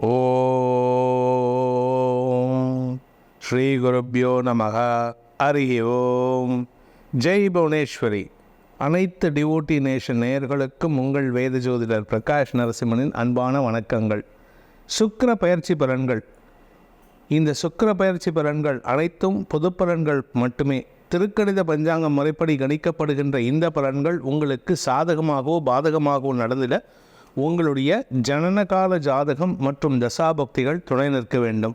ஓம் ஸ்ரீ குருப்பியோ நமக ஹரி ஓம் ஜெய் புவனேஸ்வரி அனைத்து டிவோட்டி நேஷன் நேயர்களுக்கும் உங்கள் வேத ஜோதிடர் பிரகாஷ் நரசிம்மனின் அன்பான வணக்கங்கள். சுக்கர பயிற்சி பலன்கள். இந்த சுக்கர பயிற்சி பலன்கள் அனைத்தும் பொது பலன்கள் மட்டுமே. திருக்கணித பஞ்சாங்கம் முறைப்படி கணிக்கப்படுகின்ற இந்த பலன்கள் உங்களுக்கு சாதகமாகவோ பாதகமாகவோ நடந்திட உங்களுடைய ஜனனகால ஜாதகம் மற்றும் தசாபக்திகள் துணை நிற்க வேண்டும்.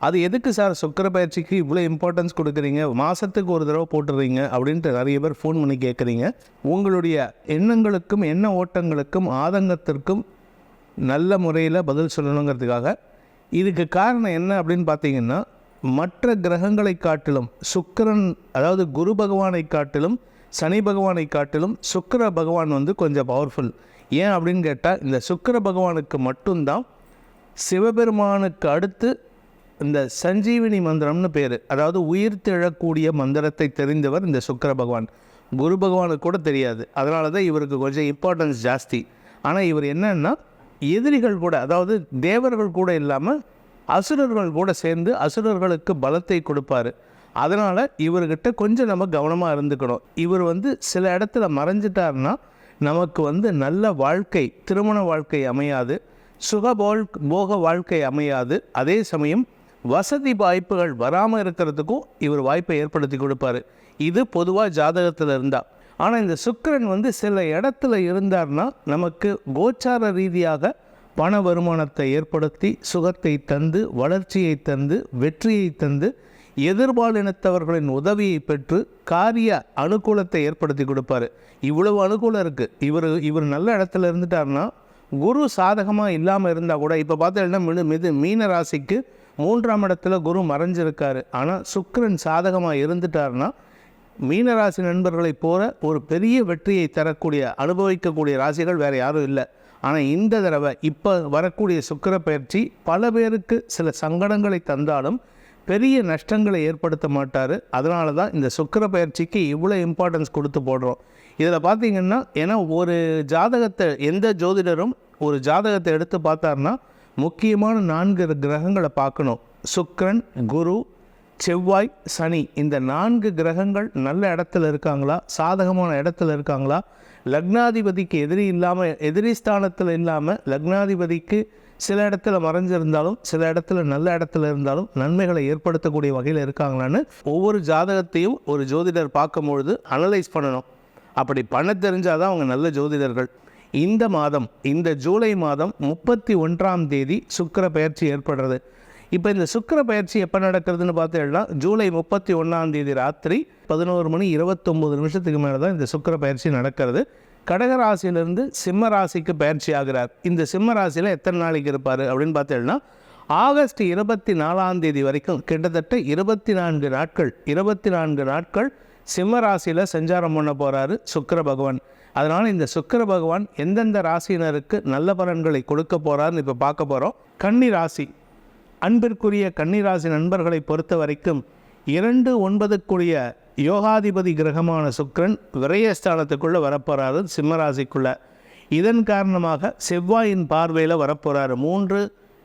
அது எதுக்கு சார் சுக்கிர பயிற்சிக்கு இவ்வளோ இம்பார்ட்டன்ஸ் கொடுக்குறீங்க? மாதத்துக்கு ஒரு தடவை போட்டுறீங்க அப்படின்ட்டு நிறைய பேர் ஃபோன் பண்ணி கேட்குறீங்க உங்களுடைய எண்ணங்களுக்கும் எண்ண ஓட்டங்களுக்கும் ஆதங்கத்திற்கும் நல்ல முறையில் பதில் சொல்லணுங்கிறதுக்காக இதுக்கு காரணம் என்ன அப்படின்னு பார்த்தீங்கன்னா மற்ற கிரகங்களை காட்டிலும் சுக்கிரன் அதாவது குரு பகவானை காட்டிலும் சனி பகவானை காட்டிலும் சுக்கர பகவான் வந்து கொஞ்சம் பவர்ஃபுல் ஏன் அப்படின்னு கேட்டால் இந்த சுக்கிர பகவானுக்கு மட்டும்தான் சிவபெருமானுக்கு அடுத்து இந்த சஞ்சீவினி மந்திரம்னு பேர். அதாவது உயிர் திழக்கூடிய மந்திரத்தை தெரிந்தவர் இந்த சுக்கர பகவான். குரு பகவானுக்கு கூட தெரியாது. அதனால தான் இவருக்கு கொஞ்சம் இம்பார்ட்டன்ஸ் ஜாஸ்தி. ஆனால் இவர் என்னன்னா எதிரிகள் கூட அதாவது தேவர்கள் கூட இல்லாமல் அசுரர்கள் கூட சேர்ந்து அசுரர்களுக்கு பலத்தை கொடுப்பாரு. அதனால் இவர்கிட்ட கொஞ்சம் நம்ம கவனமாக இருந்துக்கணும். இவர் வந்து சில இடத்துல மறைஞ்சிட்டாருன்னா நமக்கு வந்து நல்ல வாழ்க்கை திருமண வாழ்க்கை அமையாது சுகபோல் போக வாழ்க்கை அமையாது. அதே சமயம் வசதி வாய்ப்புகள் வராமல் இருக்கிறதுக்கும் இவர் வாய்ப்பை ஏற்படுத்தி கொடுப்பாரு. இது பொதுவாக ஜாதகத்தில் இருந்தால் ஆனால் இந்த சுக்கரன் வந்து சில இடத்துல இருந்தார்னா நமக்கு கோச்சார ரீதியாக பண வருமானத்தை ஏற்படுத்தி சுகத்தை தந்து வளர்ச்சியை தந்து வெற்றியை தந்து எதிர்பாலினத்தவர்களின் உதவியை பெற்று காரிய அனுகூலத்தை ஏற்படுத்தி கொடுப்பாரு. இவ்வளவு அனுகூலம் இருக்குது இவர் இவர் நல்ல இடத்துல இருந்துட்டாருன்னா குரு சாதகமாக இல்லாமல் இருந்தால் கூட இப்போ பார்த்தீங்கன்னா மிது மிது மீன ராசிக்கு மூன்றாம் இடத்துல குரு மறைஞ்சிருக்காரு. ஆனால் சுக்கரன் சாதகமாக இருந்துட்டாருன்னா மீனராசி நண்பர்களைப் போல ஒரு பெரிய வெற்றியை தரக்கூடிய அனுபவிக்கக்கூடிய ராசிகள் வேறு யாரும் இல்லை. ஆனால் இந்த தடவை இப்போ வரக்கூடிய சுக்கர பயிற்சி பல பேருக்கு சில சங்கடங்களை தந்தாலும் பெரிய நஷ்டங்களை ஏற்படுத்த மாட்டார். அதனால தான் இந்த சுக்கர பயிற்சிக்கு இவ்வளோ இம்பார்ட்டன்ஸ் கொடுத்து போடுறோம். இதில் பார்த்தீங்கன்னா ஏன்னா ஒரு ஜாதகத்தை எந்த ஜோதிடரும் ஒரு ஜாதகத்தை எடுத்து பார்த்தாருன்னா முக்கியமான நான்கு கிரகங்களை பார்க்கணும். சுக்கரன் குரு செவ்வாய் சனி. இந்த நான்கு கிரகங்கள் நல்ல இடத்துல இருக்காங்களா? சாதகமான இடத்துல இருக்காங்களா? லக்னாதிபதிக்கு எதிரி இல்லாமல் எதிரி ஸ்தானத்தில் இல்லாமல் லக்னாதிபதிக்கு சில இடத்துல மறைஞ்சிருந்தாலும் சில இடத்துல நல்ல இடத்துல இருந்தாலும் நன்மைகளை ஏற்படுத்தக்கூடிய வகையில் இருக்காங்களான்னு ஒவ்வொரு ஜாதகத்தையும் ஒரு ஜோதிடர் பார்க்கும்பொழுது அனலைஸ் பண்ணணும். அப்படி பண்ண தெரிஞ்சால் தான் அவங்க நல்ல ஜோதிடர்கள். இந்த மாதம் இந்த ஜூலை மாதம் முப்பத்தி ஒன்றாம் தேதி சுக்கிர பயிற்சி ஏற்படுறது. இப்போ இந்த சுக்கிர பயிற்சி எப்போ நடக்கிறதுன்னு பார்த்தீங்கன்னா ஜூலை முப்பத்தி ஒன்றாம் தேதி ராத்திரி பதினோரு மணி இருபத்தொம்போது நிமிஷத்துக்கு மேலே தான் இந்த சுக்கிர பயிற்சி நடக்கிறது. கடக ராசியிலிருந்து சிம்ம ராசிக்கு பயிற்சி ஆகிறார் இந்த சிம்ம ராசியில் எத்தனை நாளைக்கு இருப்பார் அப்படின்னு பார்த்தீங்கன்னா ஆகஸ்ட் இருபத்தி நாலாம் தேதி வரைக்கும் கிட்டத்தட்ட இருபத்தி நான்கு நாட்கள் இருபத்தி நான்கு நாட்கள் சிம்ம ராசியில் சஞ்சாரம் பண்ண போகிறாரு சுக்கர பகவான். அதனால் இந்த சுக்கர பகவான் எந்தெந்த ராசியினருக்கு நல்ல பலன்களை கொடுக்க போகிறாருன்னு இப்போ பார்க்க போகிறோம் கன்னி ராசி. அன்பிற்குரிய கன்னிராசி நண்பர்களை பொறுத்த வரைக்கும் இரண்டு ஒன்பதுக்குரிய யோகாதிபதி கிரகமான சுக்கிரன் விரயஸ்தானத்துக்குள்ளே வரப்போகிறாரு சிம்மராசிக்குள்ளே. இதன் காரணமாக செவ்வாயின் பார்வையில் வரப்போகிறாரு மூன்று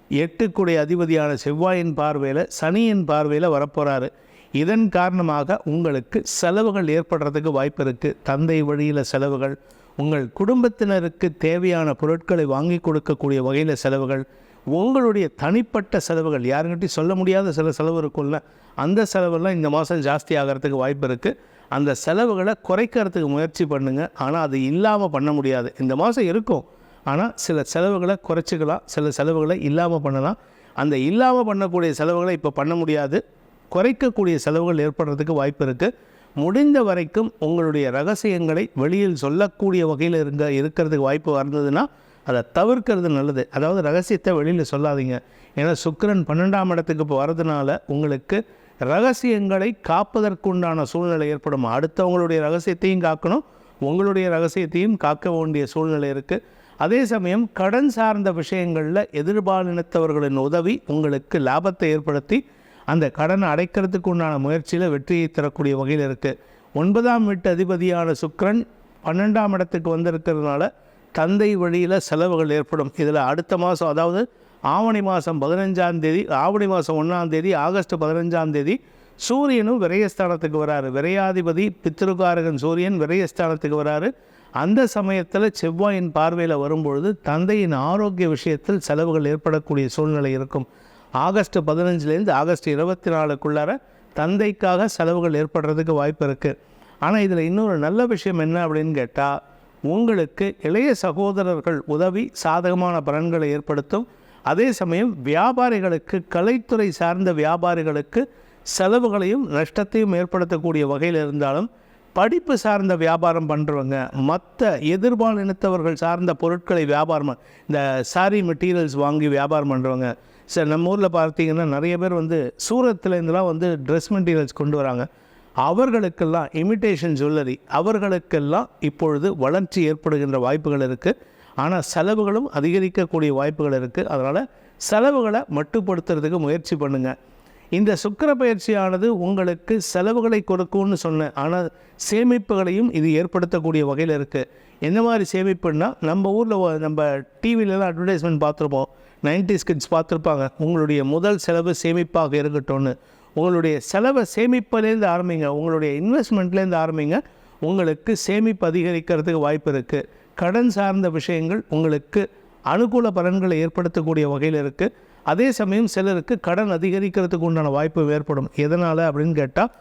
எட்டுக்குடைய அதிபதியான செவ்வாயின் பார்வையில் சனியின் பார்வையில் வரப்போகிறாரு இதன் காரணமாக உங்களுக்கு செலவுகள் ஏற்படுறதுக்கு வாய்ப்பு இருக்குது தந்தை வழியில் செலவுகள் உங்கள் குடும்பத்தினருக்கு தேவையான பொருட்களை வாங்கி கொடுக்கக்கூடிய வகையில் செலவுகள் உங்களுடைய தனிப்பட்ட செலவுகள் யாருங்கிட்டையும் சொல்ல முடியாத சில செலவு இருக்கும்ல அந்த செலவெல்லாம் இந்த மாதம் ஜாஸ்தி ஆகிறதுக்கு வாய்ப்பு இருக்குது அந்த செலவுகளை குறைக்கிறதுக்கு முயற்சி பண்ணுங்கள் ஆனால் அது இல்லாமல் பண்ண முடியாது. இந்த மாதம் இருக்கும். ஆனால் சில செலவுகளை குறைச்சிக்கலாம். சில செலவுகளை இல்லாமல் பண்ணலாம். அந்த இல்லாமல் பண்ணக்கூடிய செலவுகளை இப்போ பண்ண முடியாது. குறைக்கக்கூடிய செலவுகள் ஏற்படுறதுக்கு வாய்ப்பு இருக்குது முடிந்த வரைக்கும் உங்களுடைய ரகசியங்களை வெளியில் சொல்லக்கூடிய வகையில் இருங்க இருக்கிறதுக்கு வாய்ப்பு வந்ததுன்னா அதை தவிர்க்கிறது நல்லது. அதாவது ரகசியத்தை வெளியில் சொல்லாதீங்க. ஏன்னா சுக்கிரன் பன்னெண்டாம் இடத்துக்கு இப்போ வரதுனால உங்களுக்கு ரகசியங்களை காப்பதற்குண்டான சூழ்நிலை ஏற்படும். அடுத்தவங்களுடைய ரகசியத்தையும் காக்கணும். உங்களுடைய ரகசியத்தையும் காக்க வேண்டிய சூழ்நிலை இருக்குது அதே சமயம் கடன் சார்ந்த விஷயங்களில் எதிர்பாலினத்தவர்களின் உதவி உங்களுக்கு லாபத்தை ஏற்படுத்தி அந்த கடனை அடைக்கிறதுக்கு உண்டான முயற்சியில் வெற்றியை தரக்கூடிய வகையில் இருக்குது ஒன்பதாம் வீட்டு அதிபதியான சுக்ரன் பன்னெண்டாம் இடத்துக்கு வந்திருக்கிறதுனால தந்தை வழியில் செலவுகள் ஏற்படும். இதில் அடுத்த மாதம் அதாவது ஆவணி மாதம் பதினஞ்சாம் தேதி ஆவணி மாதம் ஒன்றாம் தேதி ஆகஸ்ட் பதினஞ்சாம் தேதி சூரியனும் விரயஸ்தானத்துக்கு வராரு. விரையாதிபதி பித்திருக்காரகன் சூரியன் விரயஸ்தானத்துக்கு வராரு. அந்த சமயத்தில் செவ்வாயின் பார்வையில் வரும்பொழுது தந்தையின் ஆரோக்கிய விஷயத்தில் செலவுகள் ஏற்படக்கூடிய சூழ்நிலை இருக்கும். ஆகஸ்ட் பதினஞ்சுலேருந்து ஆகஸ்ட் இருபத்தி நாலுக்குள்ளார தந்தைக்காக செலவுகள் ஏற்படுறதுக்கு வாய்ப்பு இருக்குது ஆனால் இதில் இன்னொரு நல்ல விஷயம் என்ன அப்படின்னு கேட்டால் உங்களுக்கு இளைய சகோதரர்கள் உதவி சாதகமான பலன்களை ஏற்படுத்தும். அதே சமயம் வியாபாரிகளுக்கு கலைத்துறை சார்ந்த வியாபாரிகளுக்கு செலவுகளையும் நஷ்டத்தையும் ஏற்படுத்தக்கூடிய வகையில் இருந்தாலும் படிப்பு சார்ந்த வியாபாரம் பண்ணுறவங்க மற்ற எதிர்பாலினத்தவர்கள் சார்ந்த பொருட்களை வியாபாரம் இந்த சாரி மெட்டீரியல்ஸ் வாங்கி வியாபாரம் பண்ணுறவங்க சார் நம்ம ஊரில் பார்த்தீங்கன்னா நிறைய பேர் வந்து சூரத்துலேருந்துலாம் வந்து ட்ரெஸ் மெட்டீரியல்ஸ் கொண்டு வராங்க. அவர்களுக்கெல்லாம் இமிட்டேஷன் ஜுவல்லரி அவர்களுக்கெல்லாம் இப்பொழுது வளர்ச்சி ஏற்படுகின்ற வாய்ப்புகள் இருக்குது ஆனால் செலவுகளும் அதிகரிக்கக்கூடிய வாய்ப்புகள் இருக்குது அதனால் செலவுகளை மட்டுப்படுத்துறதுக்கு முயற்சி பண்ணுங்கள் இந்த சுக்கிர பயிற்சியானது உங்களுக்கு செலவுகளை கொடுக்கும்னு சொன்னேன் ஆனால் சேமிப்புகளையும் இது ஏற்படுத்தக்கூடிய வகையில் இருக்குது என்ன மாதிரி சேமிப்புன்னா நம்ம ஊரில் நம்ம டிவிலலாம் அட்வர்டைஸ்மெண்ட் பார்த்துருப்போம். 90s கிட்ஸ் பார்த்துருப்பாங்க. உங்களுடைய முதல் செலவு சேமிப்பாக இருக்கட்டும்னு. உங்களுடைய செலவை சேமிப்பிலேருந்து ஆரம்பிங்க. உங்களுடைய இன்வெஸ்ட்மெண்ட்லேருந்து ஆரம்பிங்க. உங்களுக்கு சேமிப்பு அதிகரிக்கிறதுக்கு வாய்ப்பு இருக்குது கடன் சார்ந்த விஷயங்கள் உங்களுக்கு அனுகூல பலன்களை ஏற்படுத்தக்கூடிய வகையில் இருக்குது அதே சமயம் சிலருக்கு கடன் அதிகரிக்கிறதுக்கு உண்டான வாய்ப்பு ஏற்படும். எதனால் அப்படின்னு கேட்டால்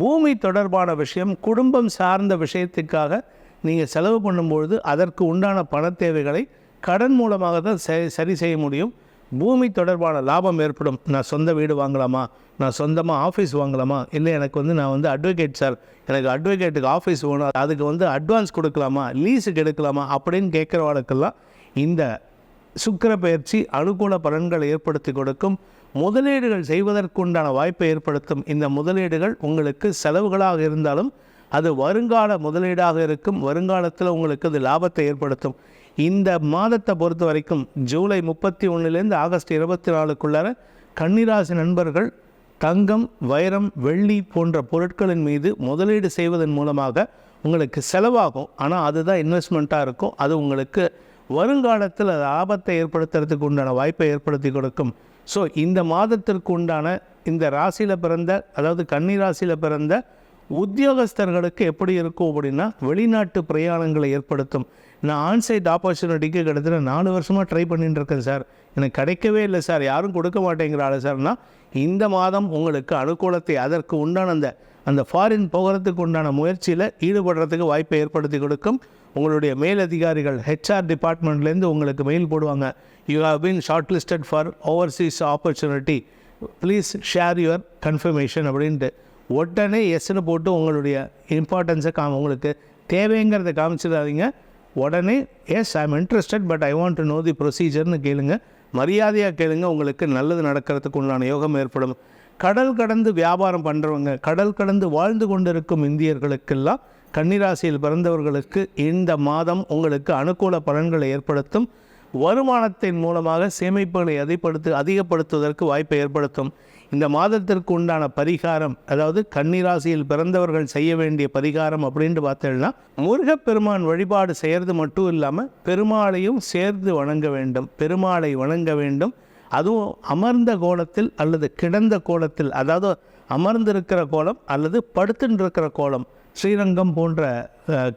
பூமி தொடர்பான விஷயம் குடும்பம் சார்ந்த விஷயத்துக்காக நீங்கள் செலவு பண்ணும்பொழுது அதற்கு உண்டான பண தேவைகளை கடன் மூலமாக தான் சரி சரி செய்ய முடியும். பூமி தொடர்பான லாபம் ஏற்படும். நான் சொந்த வீடு வாங்கலாமா? நான் சொந்தமாக ஆஃபீஸ் வாங்கலாமா? இல்லை எனக்கு வந்து நான் வந்து அட்வொகேட் சார் எனக்கு அட்வொகேட்டுக்கு ஆஃபீஸ் வேணும் அதுக்கு வந்து அட்வான்ஸ் கொடுக்கலாமா? லீஸுக்கு எடுக்கலாமா? அப்படின்னு கேட்குறவங்களுக்கெல்லாம் இந்த சுக்கிர பயிற்சி அனுகூல பலன்களை ஏற்படுத்தி கொடுக்கும். முதலீடுகள் செய்வதற்குண்டான வாய்ப்பை ஏற்படுத்தும். இந்த முதலீடுகள் உங்களுக்கு செலவுகளாக இருந்தாலும் அது வருங்கால முதலீடாக இருக்கும். வருங்காலத்தில் உங்களுக்கு அது லாபத்தை ஏற்படுத்தும். இந்த மாதத்தை பொறுத்த வரைக்கும் ஜூலை முப்பத்தி ஒன்றுலேருந்து ஆகஸ்ட் இருபத்தி நாலுக்குள்ளார கன்னிராசி நண்பர்கள் தங்கம் வைரம் வெள்ளி போன்ற பொருட்களின் மீது முதலீடு செய்வதன் மூலமாக உங்களுக்கு செலவாகும். ஆனால் அதுதான் இன்வெஸ்ட்மெண்ட்டாக இருக்கும். அது உங்களுக்கு வருங்காலத்தில் அது ஆபத்தை ஏற்படுத்துறதுக்கு உண்டான வாய்ப்பை ஏற்படுத்தி கொடுக்கும். ஸோ இந்த மாதத்திற்கு உண்டான இந்த ராசியில் பிறந்த அதாவது கன்னி ராசியில் பிறந்த உத்தியோகஸ்தர்களுக்கு எப்படி இருக்கும் அப்படின்னா வெளிநாட்டு பிரயாணங்களை ஏற்படுத்தும். நான் ஆன்சைட் ஆப்பர்ச்சுனிட்டிக்கு கிட்டத்தட்ட நாலு வருஷமாக ட்ரை பண்ணிட்டு இருக்கேன் சார் எனக்கு கிடைக்கவே இல்லை சார் யாரும் கொடுக்க மாட்டேங்கிறாள் சார்னா இந்த மாதம் உங்களுக்கு அனுகூலத்தை அதற்கு உண்டான அந்த அந்த ஃபாரின் போகிறதுக்கு உண்டான முயற்சியில் ஈடுபடுறதுக்கு வாய்ப்பை ஏற்படுத்தி கொடுக்கும். உங்களுடைய மேலதிகாரிகள் ஹெச்ஆர் டிபார்ட்மெண்ட்லேருந்து உங்களுக்கு மெயில் போடுவாங்க. You have been shortlisted for overseas opportunity please share your confirmation அப்படின்ட்டு. உடனே எஸ்ன்னு போட்டு உங்களுடைய இம்பார்ட்டன்ஸை காம உங்களுக்கு தேவைங்கிறத காமிச்சிடாதீங்க. உடனே yes I am interested but I want to know the ப்ரொசீஜர்னு கேளுங்க. மரியாதையாக கேளுங்க உங்களுக்கு நல்லது நடக்கிறதுக்கு உண்டான யோகம் ஏற்படும். கடல் கடந்து வியாபாரம் பண்ணுறவங்க கடல் கடந்து வாழ்ந்து கொண்டிருக்கும் இந்தியர்களுக்கெல்லாம் கன்னிராசியில் பிறந்தவர்களுக்கு இந்த மாதம் உங்களுக்கு அனுகூல பலன்களை ஏற்படுத்தும். வருமானத்தின் மூலமாக சேமிப்புகளை அதிகப்படுத்து அதிகப்படுத்துவதற்கு வாய்ப்பை ஏற்படுத்தும். இந்த மாதத்திற்கு உண்டான பரிகாரம் அதாவது கன்னிராசியில் பிறந்தவர்கள் செய்ய வேண்டிய பரிகாரம் அப்படின்ட்டு பார்த்தோம்னா முருகப்பெருமான் வழிபாடு செய்கிறது மட்டும் இல்லாமல் பெருமாளையும் சேர்ந்து வணங்க வேண்டும். பெருமாளை வணங்க வேண்டும். அதுவும் அமர்ந்த கோலத்தில் அல்லது கிடந்த கோலத்தில் அதாவது அமர்ந்திருக்கிற கோலம் அல்லது படுத்துட்டு இருக்கிற கோலம். ஸ்ரீரங்கம் போன்ற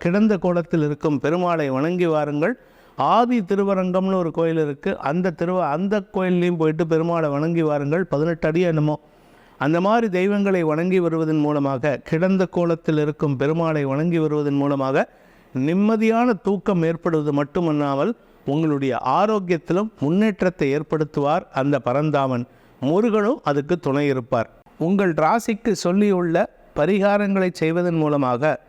கிடந்த கோலத்தில் இருக்கும் பெருமாளை வணங்கி வாருங்கள். ஆதி திருவரங்கம்னு ஒரு கோயில் இருக்குது அந்த திருவ அந்த கோயில்லையும் போயிட்டு பெருமாளை வணங்கி வாருங்கள். பதினெட்டு அடி என்னமோ. அந்த மாதிரி தெய்வங்களை வணங்கி வருவதன் மூலமாக கிடந்த கோலத்தில் இருக்கும் பெருமாளை வணங்கி வருவதன் மூலமாக நிம்மதியான தூக்கம் ஏற்படுவது மட்டுமல்லாமல் உங்களுடைய ஆரோக்கியத்திலும் முன்னேற்றத்தை ஏற்படுத்துவார் அந்த பரந்தாமன். முருகனும் அதுக்கு துணை இருப்பார். உங்கள் ராசிக்கு சொல்லியுள்ள பரிகாரங்களை செய்வதன் மூலமாக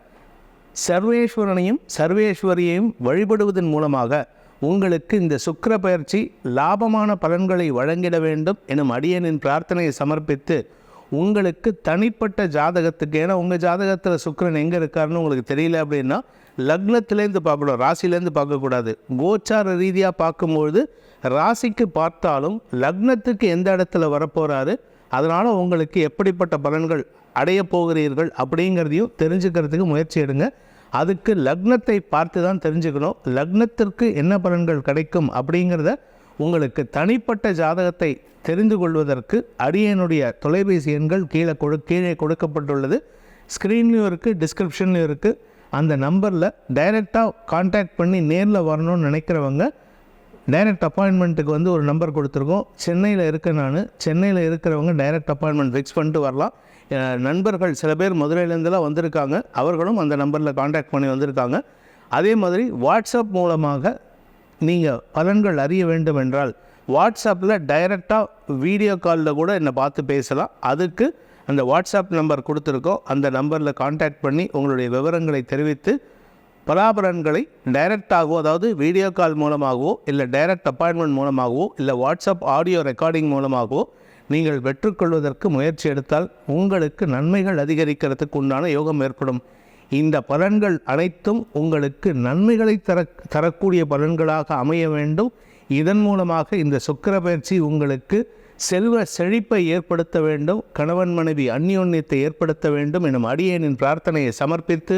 சர்வேஸ்வரனையும் சர்வேஸ்வரியையும் வழிபடுவதன் மூலமாக உங்களுக்கு இந்த சுக்கர பயிற்சி லாபமான பலன்களை வழங்கிட வேண்டும் எனும் அடியனின் பிரார்த்தனையை சமர்ப்பித்து உங்களுக்கு தனிப்பட்ட ஜாதகத்துக்கு ஏன்னா உங்கள் ஜாதகத்தில் சுக்கரன் எங்கே இருக்காருன்னு உங்களுக்கு தெரியல அப்படின்னா லக்னத்திலேருந்து பார்க்கணும் ராசியிலேருந்து பார்க்கக்கூடாது. கோச்சார ரீதியாக பார்க்கும்பொழுது ராசிக்கு பார்த்தாலும் லக்னத்துக்கு எந்த இடத்துல வரப்போகிறாரு அதனால் உங்களுக்கு எப்படிப்பட்ட பலன்கள் அடைய போகிறீர்கள் அப்படிங்கிறதையும் தெரிஞ்சுக்கிறதுக்கு முயற்சி எடுங்க. அதுக்கு லக்னத்தை பார்த்து தான் தெரிஞ்சுக்கணும். லக்னத்திற்கு என்ன பலன்கள் கிடைக்கும் அப்படிங்கிறத உங்களுக்கு தனிப்பட்ட ஜாதகத்தை தெரிந்து கொள்வதற்கு அடியனுடைய தொலைபேசி எண்கள் கீழே கொடு கீழே கொடுக்கப்பட்டுள்ளது. ஸ்க்ரீன்லேயும் இருக்குது டிஸ்கிரிப்ஷன்லையும் இருக்குது அந்த நம்பரில் டைரெக்டாக காண்டாக்ட் பண்ணி நேரில் வரணும்னு நினைக்கிறவங்க டைரக்ட் அப்பாயின்மெண்ட்டுக்கு வந்து ஒரு நம்பர் கொடுத்துருக்கோம். சென்னையில் இருக்க நான் சென்னையில் இருக்கிறவங்க டைரக்ட் அப்பாயின்மெண்ட் ஃபிக்ஸ் பண்ணிட்டு வரலாம். நண்பர்கள் சில பேர் மதுரையிலேருந்துலாம் வந்திருக்காங்க. அவர்களும் அந்த நம்பரில் காண்டாக்ட் பண்ணி வந்திருக்காங்க. அதே மாதிரி வாட்ஸ்அப் மூலமாக நீங்கள் பலன்கள் அறிய வேண்டும் என்றால் வாட்ஸ்அப்பில் டைரெக்டாக வீடியோ காலில் கூட என்னை பார்த்து பேசலாம். அதுக்கு அந்த வாட்ஸ்அப் நம்பர் கொடுத்துருக்கோம். அந்த நம்பரில் காண்டாக்ட் பண்ணி உங்களுடைய விவரங்களை தெரிவித்து பலாபலன்களை டைரக்டாகவோ அதாவது வீடியோ கால் மூலமாகவோ இல்லை டைரக்ட் அப்பாயின்மெண்ட் மூலமாகவோ இல்லை வாட்ஸ்அப் ஆடியோ ரெக்கார்டிங் மூலமாகவோ நீங்கள் பெற்றுக்கொள்வதற்கு முயற்சி எடுத்தால் உங்களுக்கு நன்மைகள் அதிகரிக்கிறதுக்கு உண்டான யோகம் ஏற்படும். இந்த பலன்கள் அனைத்தும் உங்களுக்கு நன்மைகளை தர தரக்கூடிய பலன்களாக அமைய வேண்டும். இதன் மூலமாக இந்த சுக்கிர பயிற்சி உங்களுக்கு செல்வ செழிப்பை ஏற்படுத்த வேண்டும். கணவன் மனைவி அந்யோன்யத்தை ஏற்படுத்த வேண்டும். எனும் அடியேனின் பிரார்த்தனையை சமர்ப்பித்து